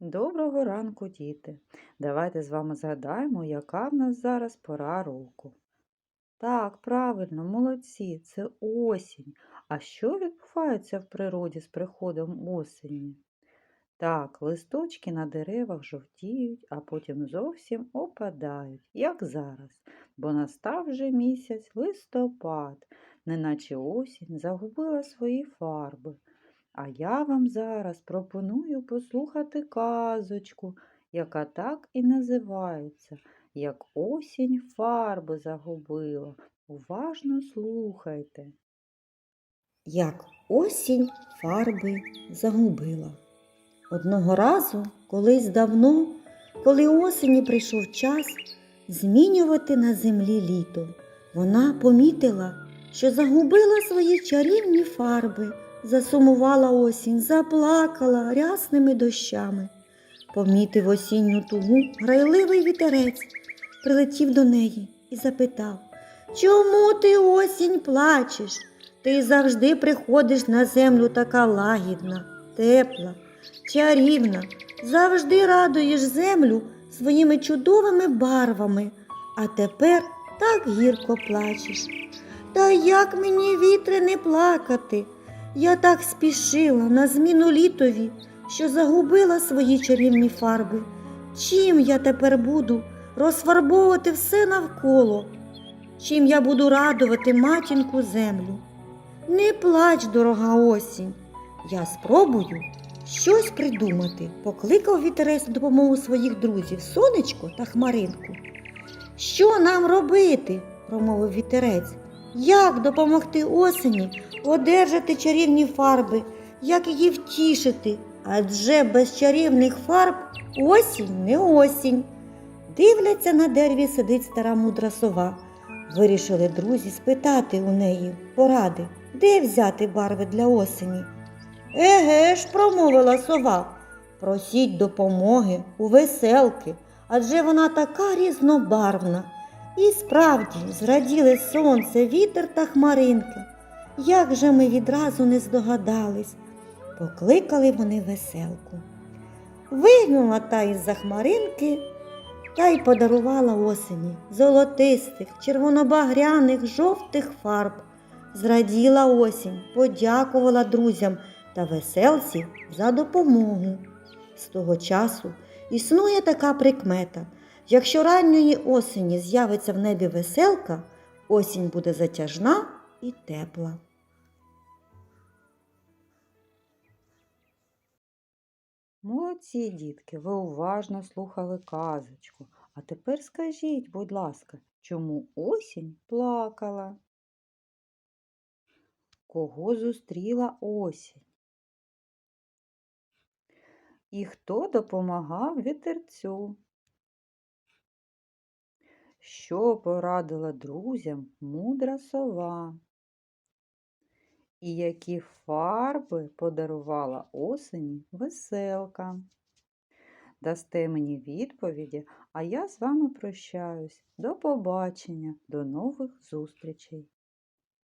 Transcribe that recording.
Доброго ранку, діти! Давайте з вами згадаємо, яка в нас зараз пора року. Так, правильно, молодці, це осінь. А що відбувається в природі з приходом осені? Так, листочки на деревах жовтіють, а потім зовсім опадають, як зараз, бо настав вже місяць листопад, неначе осінь загубила свої фарби. А я вам зараз пропоную послухати казочку, яка так і називається, як осінь фарби загубила. Уважно слухайте. як осінь фарби загубила. Одного разу, колись давно, коли осені прийшов час змінювати на землі літо, вона помітила, що загубила свої чарівні фарби, засумувала осінь, заплакала рясними дощами. Помітив осінню тугу грайливий вітерець, прилетів до неї і запитав Чому ти осінь плачеш? Ти завжди приходиш на землю така лагідна, тепла, чарівна, завжди радуєш землю своїми чудовими барвами, а тепер так гірко плачеш. Та як мені вітре не плакати? Я так спішила на зміну літові, що загубила свої чарівні фарби. Чим я тепер буду розфарбовувати все навколо? Чим я буду радувати матінку землю? Не плач, дорога осінь. Я спробую щось придумати, покликав вітерець на допомогу своїх друзів сонечко та хмаринку. Що нам робити? промовив вітерець. Як допомогти осені одержати чарівні фарби, як її втішити? Адже без чарівних фарб осінь не осінь. Дивляться на дереві сидить стара мудра сова. Вирішили друзі спитати у неї поради, де взяти барви для осені. Еге ж, промовила сова, просіть допомоги у веселки, адже вона така різнобарвна. І справді зраділи сонце, вітер та хмаринки. Як же ми відразу не здогадались, покликали вони веселку. Вигнула та із-за хмаринки та й подарувала осені золотистих, червонобагряних, жовтих фарб. Зраділа осінь, подякувала друзям та веселці за допомогу. З того часу існує така прикмета. Якщо ранньої осені з'явиться в небі веселка, осінь буде затяжна і тепла. Молодці, дітки, ви уважно слухали казочку. А тепер скажіть, будь ласка, чому осінь плакала? Кого зустріла осінь? І хто допомагав вітерцю? Що порадила друзям мудра сова? І які фарби подарувала осені веселка? Дасте мені відповіді, а я з вами прощаюсь. До побачення, до нових зустрічей!